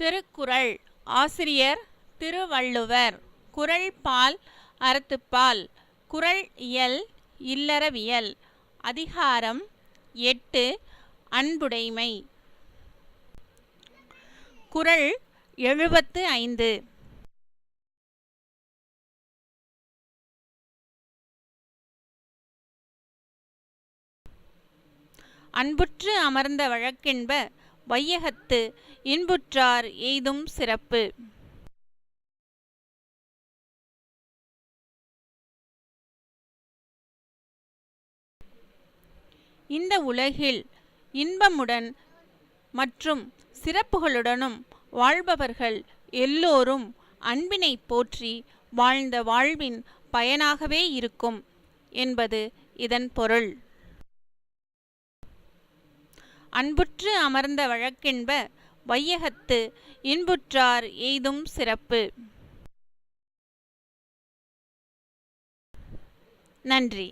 திருக்குறள். ஆசிரியர் திருவள்ளுவர். குறள் பால் அறத்துப்பால். குறள் இயல் இல்லறவியல். அதிகாரம் எட்டு. அன்புடைமை. குறள் எழுபத்து ஐந்து. அன்புற்று அமர்ந்த வழக்கென்ப வையகத்து இன்புற்றார் எய்தும் சிறப்பு. இந்த உலகில் இன்பமுடன் மற்றும் சிறப்புகளுடனும் வாழ்பவர்கள் எல்லோரும் அன்பினை போற்றி வாழ்ந்த வாழ்வின் பயனாகவே இருக்கும் என்பது இதன் பொருள். அன்புற்று அமர்ந்த வழக்கென்ப வையகத்து இன்புற்றார் எய்தும் சிறப்பு. நன்றி.